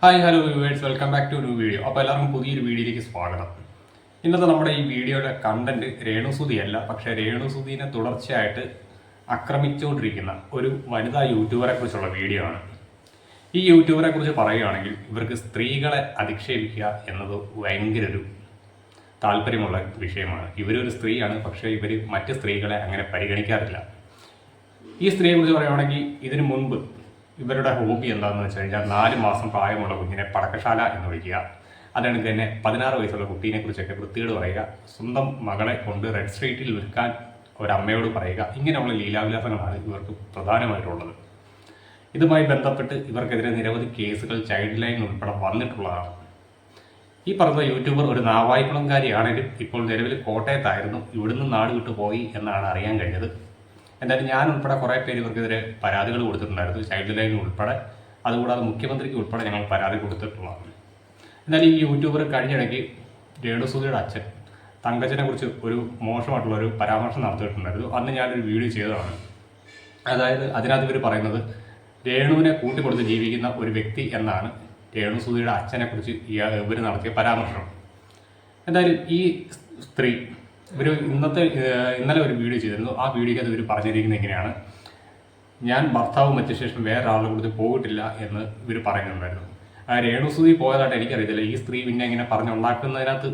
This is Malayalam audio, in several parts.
Hi hello viewers welcome back to new video അപ്പോൾ എല്ലാവർക്കും പുതിയൊരു വീഡിയോയിലേക്ക് സ്വാഗതം. ഇന്നത്തെ നമ്മുടെ ഈ വീഡിയോയുടെ കണ്ടന്റ് രേണുസുതി അല്ല പക്ഷേ രേണുസുതിനെ തുടർച്ചയായിട്ട് ആക്രമിച്ചുകൊണ്ടിരിക്കുന്ന ഒരു വനിതാ യൂട്യൂബറെ കുറിച്ചുള്ള വീഡിയോ ആണ്. ഈ യൂട്യൂബറെ കുറിച്ച് പറയുകയാണെങ്കിൽ ഇവർക്ക് സ്ത്രീകളെ അധിക്ഷേപിക്കുക എന്നത് ഭയങ്കര ഒരു താല്പര്യമുള്ള വിഷയമാണ്. ഇവരൊരു സ്ത്രീയാണ് പക്ഷേ ഇവർ മറ്റ് സ്ത്രീകളെ അങ്ങനെ പരിഗണിക്കാറില്ല. ഈ സ്ത്രീയെ കുറിച്ച് പറയുകയാണെങ്കിൽ ഇതിനു മുൻപ് ഇവരുടെ ഹോബി എന്താണെന്ന് വെച്ച് കഴിഞ്ഞാൽ നാല് മാസം പ്രായമുള്ള കുഞ്ഞിനെ പടക്കശാല എന്ന് വിളിക്കുക. അതുകൊണ്ട് തന്നെ പതിനാറ് വയസ്സുള്ള കുട്ടീനെ കുറിച്ചൊക്കെ വൃത്തിയോട് പറയുക. സ്വന്തം മകളെ കൊണ്ട് റെഡ് സ്ട്രീറ്റിൽ വിൽക്കാൻ ഒരമ്മയോട് പറയുക. ഇങ്ങനെയുള്ള ലീലാവിലാസങ്ങളാണ് ഇവർക്ക് പ്രധാനമായിട്ടുള്ളത്. ഇതുമായി ബന്ധപ്പെട്ട് ഇവർക്കെതിരെ നിരവധി കേസുകൾ ചൈൽഡ് ലൈൻ ഉൾപ്പെടെ വന്നിട്ടുള്ളതാണ്. ഈ പറഞ്ഞ യൂട്യൂബർ ഒരു നാവായിക്കുളംകാരിയാണെങ്കിലും ഇപ്പോൾ നിലവിൽ കോട്ടയത്തായിരുന്നു. ഇവിടുന്ന് നാട് വിട്ടു പോയി എന്നാണ് അറിയാൻ കഴിഞ്ഞത്. എന്തായാലും ഞാൻ ഉൾപ്പെടെ കുറേ പേര് ഇവർക്കെതിരെ പരാതികൾ കൊടുത്തിട്ടുണ്ടായിരുന്നു. ചൈൽഡ് ലൈൻ ഉൾപ്പെടെ. അതുകൂടാതെ മുഖ്യമന്ത്രിക്ക് ഉൾപ്പെടെ ഞങ്ങൾ പരാതി കൊടുത്തിട്ടുള്ളതാണ് എന്നാലും ഈ യൂട്യൂബർ കഴിഞ്ഞിടയ്ക്ക് രേണുസൂതിയുടെ അച്ഛൻ തങ്കച്ചനെ കുറിച്ച് ഒരു മോശമായിട്ടുള്ള ഒരു പരാമർശം നടത്തിയിട്ടുണ്ടായിരുന്നു. അന്ന് ഞാനൊരു വീഡിയോ ചെയ്തതാണ്. അതായത് അതിനകത്ത് ഇവർ പറയുന്നത് രേണുവിനെ കൂട്ടിക്കൊടുത്ത് ജീവിക്കുന്ന ഒരു വ്യക്തി എന്നാണ് രേണുസൂതിയുടെ അച്ഛനെ കുറിച്ച് ഇവർ നടത്തിയ പരാമർശം. എന്തായാലും ഈ സ്ത്രീ ഒരു ഇന്നത്തെ ഇന്നലെ ഒരു വീഡിയോ ചെയ്തിരുന്നു. ആ വീഡിയോയ്ക്ക് ഇവർ പറഞ്ഞിരിക്കുന്നത് എങ്ങനെയാണ് ഞാൻ ഭർത്താവ് മറ്റ ശേഷം വേറെ ആളുടെ കൂടുതൽ പോയിട്ടില്ല എന്ന് ഇവർ പറയുന്നുണ്ടായിരുന്നു. ആ രേണുസുതി പോയതായിട്ട് എനിക്കറിയത്തില്ല. ഈ സ്ത്രീ പിന്നെ ഇങ്ങനെ പറഞ്ഞുണ്ടാക്കുന്നതിനകത്ത്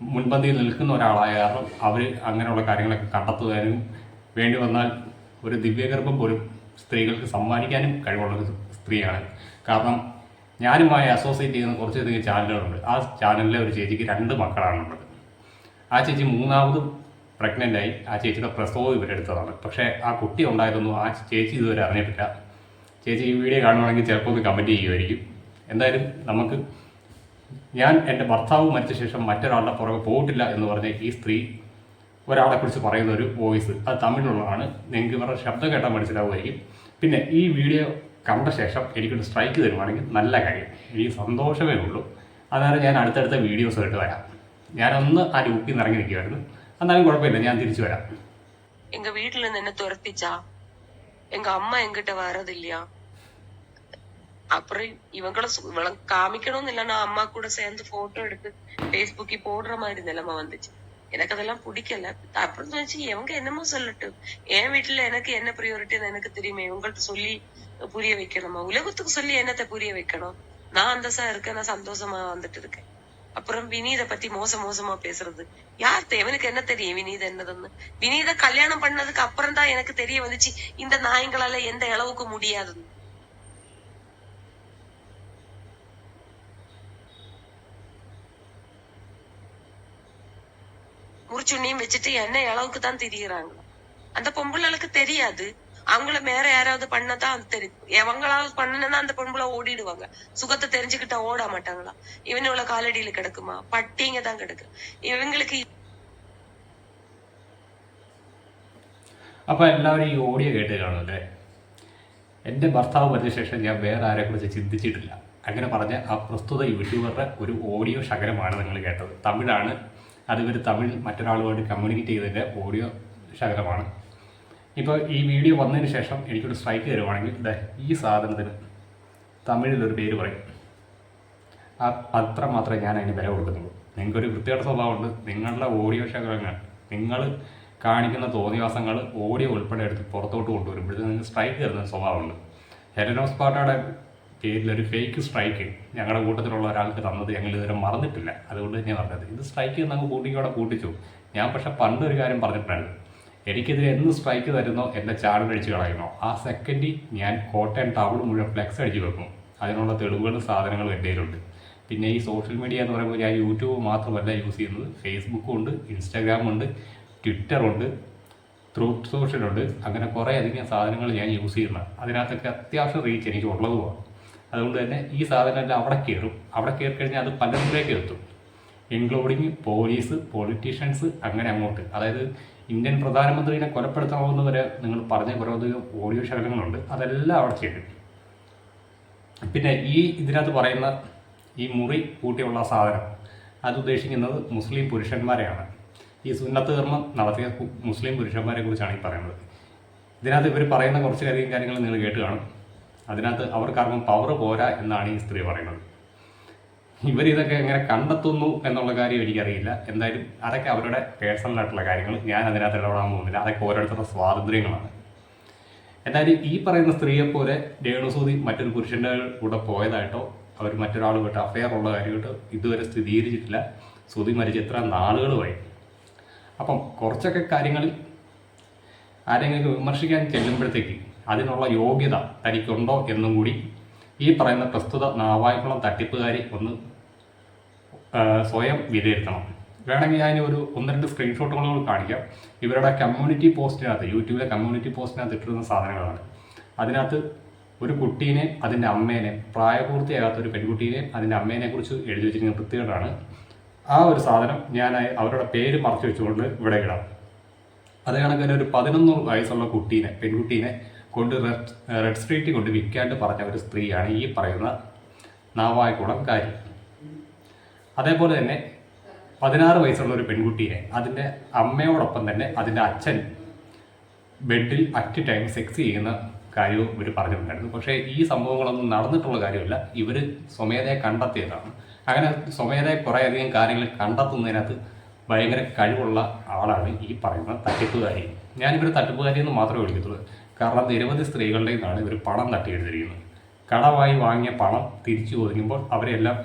മുൻപന്തിയിൽ നിൽക്കുന്ന ഒരാളായ കാരണം അവർ അങ്ങനെയുള്ള കാര്യങ്ങളൊക്കെ കണ്ടെത്തുവാനും വേണ്ടി വന്നാൽ ഒരു ദിവ്യഗർഭം പോലും സ്ത്രീകൾക്ക് സമ്മാനിക്കാനും കഴിവുള്ള ഒരു സ്ത്രീയാണ്. കാരണം ഞാനുമായി അസോസിയേറ്റ് ചെയ്യുന്ന കുറച്ചധികം ചാനലുകളുണ്ട്. ആ ചാനലിലെ ഒരു ചേച്ചിക്ക് രണ്ട് മക്കളാണുള്ളത്. ആ ചേച്ചി മൂന്നാമതും പ്രഗ്നന്റ് ആയി. ആ ചേച്ചിയുടെ പ്രസവം ഇവരെടുത്തതാണ് പക്ഷേ ആ കുട്ടി ഉണ്ടായതൊന്നും ആ ചേച്ചി ഇതുവരെ അറിഞ്ഞിട്ടില്ല. ചേച്ചി ഈ വീഡിയോ കാണുവാണെങ്കിൽ ചിലപ്പോൾ ഒന്ന് കമന്റ് ചെയ്യുമായിരിക്കും എന്തായാലും നമുക്ക് ഞാൻ എന്റെ ഭർത്താവ് മരിച്ച ശേഷം മറ്റൊരാളുടെ പുറകെ പോയിട്ടില്ല എന്ന് പറഞ്ഞ ഈ സ്ത്രീ ഒരാളെക്കുറിച്ച് പറയുന്ന ഒരു വോയിസ് അത് തമിഴിലുള്ളതാണ്. നിങ്ങൾക്ക് ഇവരുടെ ശബ്ദം കേട്ടാൽ മനസ്സിലാവുമായിരിക്കും. പിന്നെ ഈ വീഡിയോ കണ്ട ശേഷം എനിക്കൊരു സ്ട്രൈക്ക് തരുവാണെങ്കിൽ നല്ല കാര്യം. എനിക്ക് സന്തോഷമേ ഉള്ളൂ. അതാണ് ഞാൻ അടുത്തടുത്ത വീഡിയോസ് ആയിട്ട് വരാം. ഞാനൊന്ന് ആ ലൂപ്പിൽ നിന്ന് ഇറങ്ങി നിൽക്കുമായിരുന്നു എന്നാലും കുഴപ്പമില്ല ഞാൻ തിരിച്ചു വരാം எங்க வீட்டுல இருந்து என்ன துரத்திச்சா எங்க அம்மா என்கிட்ட வர்றதில்லையா அப்புறம் இவங்கள சு- இவள காமிக்கணும்னு இல்ல நான் அம்மா கூட சேர்ந்து போட்டோ எடுத்து பேஸ்புக்கில் போடுற மாதிரி நிலைமை வந்துச்சு எனக்கு அதெல்லாம் பிடிக்கல அப்புறம் தோணுச்சு இவங்க என்னமோ சொல்லட்டும் என் வீட்டுல எனக்கு என்ன ப்ரியாரிட்டின்னு எனக்கு தெரியுமே இவங்கள்ட்ட சொல்லி புரிய வைக்கணுமா உலகத்துக்கு சொல்லி என்னத்தை புரிய வைக்கணும் நான் அந்தசா இருக்கேன் நான் சந்தோஷமா வந்துட்டு இருக்கேன் அப்புறம் வினீத பத்தி மோச மோசமா பேசுறது. யார் தேவனுக்கு என்ன தெரியும் வினீத என்னதுன்னு? வினீத கல்யாணம் பண்ணதுக்கு அப்புறம் தான் எனக்கு தெரிய வந்துச்சு இந்த நாயங்களால எந்த அளவுக்கு முடியாதுன்னு. முறிச்சுண்ணியும் வச்சுட்டு என்ன அளவுக்கு தான் திரியுறாங்க. அந்த பொம்பளைகளுக்கு தெரியாது. அவங்கள வேற யாராவது பண்ணதான் அது தெரியும் எவங்களாவது பண்ணனா அந்த பொம்பளை ஓடிடுவாங்க சுகத்தை தெரிஞ்சுக்கிட்டா ஓட மாட்டாங்களா இவனோட காலடியில கிடக்குமா பட்டிங்க தான் கிடக்கு இவங்களுக்கு അപ്പോൾ എല്ലാവരും ഈ ഓഡിയോ കേട്ട് കാണുമല്ലേ എൻ്റെ ഭർത്താവ് മരിച്ച ശേഷം ഞാൻ വേറെ ആരെക്കുറിച്ച് ചിന്തിച്ചിട്ടില്ല അങ്ങനെ പറഞ്ഞ ആ പ്രസ്തുത യൂട്യൂബറുടെ ഒരു ഓഡിയോ ശകലമാണ് നിങ്ങൾ കേട്ടത് തമിഴാണ് അത് ഇവർ തമിഴ് മറ്റൊരാളുമായിട്ട് കമ്മ്യൂണിക്കേറ്റ് ചെയ്തതിൻ്റെ ഓഡിയോ ശകലമാണ് ഇപ്പോൾ ഈ വീഡിയോ വന്നതിന് ശേഷം എനിക്കൊരു സ്ട്രൈക്ക് തരുവാണെങ്കിൽ ദേ ഈ സാധനത്തിന് തമിഴിലൊരു പേര് പറയും. അത്ര മാത്രമേ ഞാൻ അതിന് വില കൊടുക്കുന്നുള്ളൂ. നിങ്ങൾക്കൊരു വൃത്തിയുടെ സ്വഭാവമുണ്ട്. നിങ്ങളുടെ ഓഡിയോ ശേഖരങ്ങൾ നിങ്ങൾ കാണിക്കുന്ന തോന്നിവാസങ്ങൾ ഓഡിയോ ഉൾപ്പെടെ എടുത്ത് പുറത്തോട്ട് കൊണ്ടുവരുമ്പോഴത്തേക്ക് നിങ്ങൾക്ക് സ്ട്രൈക്ക് തരുന്ന സ്വഭാവമുണ്ട്. ഹെലനോസ് പാട്ടയുടെ പേരിലൊരു ഫേക്ക് സ്ട്രൈക്ക് ഞങ്ങളുടെ കൂട്ടത്തിലുള്ള ഒരാൾക്ക് തന്നത് ഞങ്ങൾ ഇതുവരെ മറന്നിട്ടില്ല. അതുകൊണ്ട് ഞാൻ പറഞ്ഞത് ഇത് സ്ട്രൈക്ക് നമുക്ക് കൂട്ടിക്കോടെ കൂട്ടിച്ചു. ഞാൻ പക്ഷേ പണ്ടൊരു കാര്യം പറഞ്ഞിട്ടുണ്ടായിരുന്നു. എനിക്കെതിരെ എന്ന് സ്ട്രൈക്ക് തരുന്നോ എന്റെ ചാനൽ അടിച്ച് കളയുന്നോ? ആ സെക്കൻഡിൽ ഞാൻ കോട്ടയം ടൗൺ മുഴുവൻ ഫ്ലെക്സ് അടിച്ച് വെക്കും. അതിനുള്ള തെളിവുകളും സാധനങ്ങളും എന്റെ കയ്യിലുണ്ട്. പിന്നെ ഈ സോഷ്യൽ മീഡിയ എന്ന് പറയുമ്പോൾ ഞാൻ യൂട്യൂബ് മാത്രമല്ല യൂസ് ചെയ്യുന്നത്. ഫേസ്ബുക്കും ഉണ്ട് ഇൻസ്റ്റാഗ്രാമുണ്ട് ട്വിറ്ററുണ്ട് ത്രൂട്ട് സോഷ്യലുണ്ട് അങ്ങനെ കുറേ അധികം സാധനങ്ങൾ ഞാൻ യൂസ് ചെയ്യുന്നതാണ് അതിനകത്തൊക്കെ അത്യാവശ്യം റീച്ച് എനിക്ക് ഉള്ളതുമാണ്. അതുകൊണ്ട് തന്നെ ഈ സാധനമെല്ലാം അവിടെ കയറും. അവിടെ കയറി കഴിഞ്ഞാൽ അത് പലരിലേക്ക് എത്തും. ഇൻക്ലൂഡിങ് പോലീസ് പൊളിറ്റീഷ്യൻസ് അങ്ങനെ അങ്ങോട്ട്. അതായത് ഇന്ത്യൻ പ്രധാനമന്ത്രിയെ കൊലപ്പെടുത്തണമെന്ന് നിങ്ങൾ പറഞ്ഞ കുറേ അധികം ഓഡിയോ ശകലങ്ങളുണ്ട്. അതെല്ലാം അവിടെ ചേരും പിന്നെ ഈ ഇതിനകത്ത് പറയുന്ന ഈ മുറി കൂട്ടിയുള്ള സാധനം അത് ഉദ്ദേശിക്കുന്നത് മുസ്ലിം പുരുഷന്മാരെയാണ്. ഈ സുന്നത്ത് കർമ്മം നടത്തിയ മുസ്ലിം പുരുഷന്മാരെ കുറിച്ചാണ് ഈ പറയുന്നത്. ഇതിനകത്ത് ഇവർ പറയുന്ന കുറച്ച് കാര്യം കാര്യങ്ങൾ നിങ്ങൾ കേട്ട് കാണും. അതിനകത്ത് അവർക്കാർക്കും പവർ പോരാ എന്നാണ് ഈ സ്ത്രീ പറയുന്നത്. ഇവരിതൊക്കെ എങ്ങനെ കണ്ടെത്തുന്നു എന്നുള്ള കാര്യം എനിക്കറിയില്ല. എന്തായാലും അതൊക്കെ അവരുടെ പേഴ്സണൽ ആയിട്ടുള്ള കാര്യങ്ങൾ. ഞാൻ അതിനകത്ത് ഇടപെടാൻ പോകുന്നില്ല. അതൊക്കെ ഓരോരുത്തരുടെ സ്വാതന്ത്ര്യങ്ങളാണ്. എന്തായാലും ഈ പറയുന്ന സ്ത്രീയെപ്പോലെ രേണുസൂതി മറ്റൊരു പുരുഷന്റെ കൂടെ പോയതായിട്ടോ അവർ മറ്റൊരാളുമായിട്ട് അഫെയർ ഉള്ള കാര്യമായിട്ടോ ഇതുവരെ സ്ഥിരീകരിച്ചിട്ടില്ല. സുതി മരിച്ച ഇത്ര നാളുകളുമായി. അപ്പം കുറച്ചൊക്കെ കാര്യങ്ങൾ ആരെങ്കിലും വിമർശിക്കാൻ ചെല്ലുമ്പോഴത്തേക്ക് അതിനുള്ള യോഗ്യത തനിക്കുണ്ടോ എന്നും കൂടി ഈ പറയുന്ന പ്രസ്തുത നാവായിക്കുളം തട്ടിപ്പുകാരി ഒന്ന് സ്വയം വിലയിരുത്തണം. വേണമെങ്കിൽ ഞാൻ ഒരു ഒന്ന് രണ്ട് സ്ക്രീൻഷോട്ടുകൾ കാണിക്കാം. ഇവരുടെ കമ്മ്യൂണിറ്റി പോസ്റ്റിനകത്ത് യൂട്യൂബിലെ കമ്മ്യൂണിറ്റി പോസ്റ്റിനകത്ത് ഇട്ടിരുന്ന സാധനങ്ങളാണ്. അതിനകത്ത് ഒരു കുട്ടീനെ അതിന്റെ അമ്മേനെ പ്രായപൂർത്തിയാകാത്ത ഒരു പെൺകുട്ടീനെ അതിന്റെ അമ്മേനെ കുറിച്ച് എഴുതി വെച്ചിരിക്കുന്ന വൃത്തികേടാണ്. ആ ഒരു സാധനം ഞാൻ അവരുടെ പേര് മറച്ചു വെച്ചുകൊണ്ട് ഇവിടെ ഇടാം. അത് കണക്കിന് ഒരു പതിനൊന്ന് വയസ്സുള്ള കുട്ടീനെ പെൺകുട്ടീനെ കൊണ്ട് റെഡ് സ്ട്രീറ്റ് കൊണ്ട് വിൽക്കാണ്ട് പറഞ്ഞ ഒരു സ്ത്രീയാണ് ഈ പറയുന്ന കാര്യം അതേപോലെ തന്നെ പതിനാറ് വയസ്സുള്ള ഒരു പെൺകുട്ടിയെ അതിന്റെ അമ്മയോടൊപ്പം തന്നെ അതിന്റെ അച്ഛൻ ബെഡിൽ അറ്റ് ടൈം സെക്സ് ചെയ്യുന്ന കാര്യവും ഇവർ പറഞ്ഞിട്ടുണ്ടായിരുന്നു. പക്ഷേ ഈ സംഭവങ്ങളൊന്നും നടന്നിട്ടുള്ള കാര്യമല്ല. ഇവർ സ്വമേധയെ കണ്ടെത്തിയതാണ്. അങ്ങനെ സ്വമേധയെ കുറേയധികം കാര്യങ്ങൾ കണ്ടെത്തുന്നതിനകത്ത് ഭയങ്കര കഴിവുള്ള ആളാണ് ഈ പറയുന്ന തട്ടിപ്പുകാരി. ഞാനിവർ തട്ടിപ്പുകാരി എന്ന് മാത്രമേ വിളിക്കത്തുള്ളൂ. കാരണം നിരവധി സ്ത്രീകളുടെ നിന്നാണ് ഇവർ പണം തട്ടിയെടുത്തിരിക്കുന്നത്. കടമായി വാങ്ങിയ പണം തിരിച്ചു ഒതുങ്ങുമ്പോൾ അവരെല്ലാം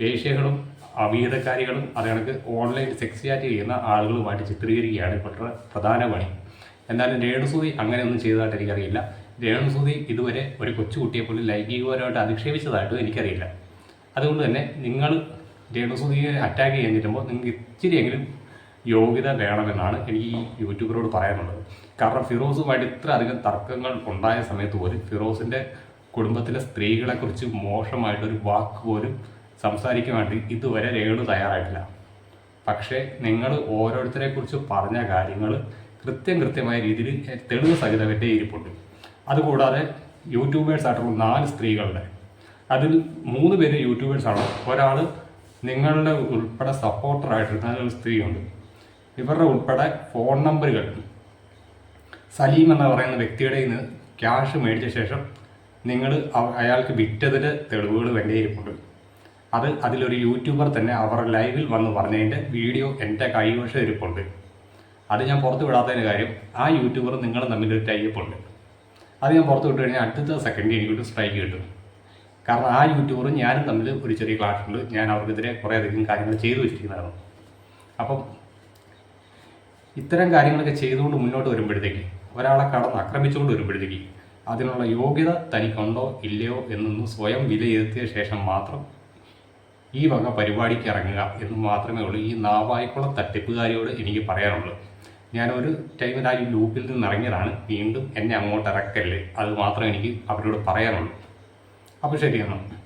വേശ്യകളും അവീതക്കാരികളും അത് ഓൺലൈൻ സെക്സ് ചാറ്റ് ചെയ്യുന്ന ആളുകളുമായിട്ട് ചിത്രീകരിക്കുകയാണ് ഇപ്പോഴത്തെ പ്രധാന പണി. എന്നാലും രേണുസൂതി അങ്ങനെയൊന്നും ചെയ്തതായിട്ട് എനിക്കറിയില്ല. രേണുസൂതി ഇതുവരെ ഒരു കൊച്ചുകുട്ടിയെ പോലും ലൈംഗികപരമായിട്ട് അധിക്ഷേപിച്ചതായിട്ടും എനിക്കറിയില്ല. അതുകൊണ്ട് തന്നെ നിങ്ങൾ രേണുസൂതിയെ അറ്റാക്ക് ചെയ്യാൻ ചെല്ലുമ്പോൾ നിങ്ങൾക്ക് ഇച്ചിരിയെങ്കിലും യോഗ്യത വേണമെന്നാണ് എനിക്ക് ഈ യൂട്യൂബറോട് പറയാനുള്ളത്. കാരണം ഫിറോസുമായിട്ട് ഇത്ര അധികം തർക്കങ്ങൾ ഉണ്ടായ സമയത്ത് പോലും ഫിറോസിന്റെ കുടുംബത്തിലെ സ്ത്രീകളെക്കുറിച്ച് മോശമായിട്ടൊരു വാക്ക് പോലും സംസാരിക്കാൻ വേണ്ടി ഇതുവരെ രേണു തയ്യാറായിട്ടില്ല. പക്ഷേ നിങ്ങൾ ഓരോരുത്തരെ കുറിച്ച് പറഞ്ഞ കാര്യങ്ങൾ കൃത്യം കൃത്യമായ രീതിയിൽ തെളിവ് സഹിതം ഇരിപ്പുണ്ട് അതുകൂടാതെ യൂട്യൂബേഴ്സ് ആയിട്ടുള്ള നാല് സ്ത്രീകളുടെ അതിൽ മൂന്ന് പേര് യൂട്യൂബേഴ്സ് യൂട്യൂബേഴ്സാണ് ഒരാൾ നിങ്ങളുടെ ഉൾപ്പെടെ സപ്പോർട്ടറായിട്ടിരുന്ന ഒരു സ്ത്രീയുണ്ട്. ഇവരുടെ ഉൾപ്പെടെ ഫോൺ നമ്പറുകൾ സലീം എന്ന് പറയുന്ന വ്യക്തിയുടെ നിന്ന് ക്യാഷ് മേടിച്ച ശേഷം നിങ്ങൾ അയാൾക്ക് വിറ്റതിന്റെ തെളിവുകൾ എന്റെ ഇരിപ്പുണ്ട് അത് അതിലൊരു യൂട്യൂബർ തന്നെ അവർ ലൈവിൽ വന്ന് പറഞ്ഞതിന്റെ വീഡിയോ എന്റെ കൈവശം ഇരിപ്പുണ്ട് അത് ഞാൻ പുറത്ത് വിടാത്തതിന് കാര്യം ആ യൂട്യൂബർ നിങ്ങൾ തമ്മിൽ ഒരു ടൈപ്പുണ്ട് അത് ഞാൻ പുറത്ത് വിട്ട് കഴിഞ്ഞാൽ അടുത്ത സെക്കൻഡ് എനിക്കൊരു സ്ട്രൈക്ക് കിട്ടും. കാരണം ആ യൂട്യൂബറും ഞാനും തമ്മിൽ ഒരു ചെറിയ ക്ലാഷ് ഉണ്ട്. ഞാൻ അവർക്കെതിരെ കുറേ അധികം കാര്യങ്ങൾ ചെയ്തു വെച്ചിരിക്കുന്നതാണ് അപ്പം ഇത്തരം കാര്യങ്ങളൊക്കെ ചെയ്തുകൊണ്ട് മുന്നോട്ട് വരുമ്പോഴത്തേക്ക് ഒരാളെ കടന്ന് ആക്രമിച്ചുകൊണ്ട് വരുമ്പോഴത്തേക്ക് അതിനുള്ള യോഗ്യത തനിക്കുണ്ടോ ഇല്ലയോ എന്നൊന്ന് സ്വയം വിലയിരുത്തിയ ശേഷം മാത്രം ഈ വക പരിപാടിക്ക് ഇറങ്ങുക എന്ന് മാത്രമേ ഉള്ളൂ. ഈ നാവായിക്കുള്ള തട്ടിപ്പുകാരിയോട് എനിക്ക് പറയാനുള്ളൂ. ഞാനൊരു ടൈമിൽ ആ ലൂപ്പിൽ നിന്ന് ഇറങ്ങിയതാണ്. വീണ്ടും എന്നെ അങ്ങോട്ട് ഇറക്കല്ലേ? അത് മാത്രമേ എനിക്ക് അവരോട് പറയാനുള്ളൂ. അപ്പോൾ ശരി എന്നാൽ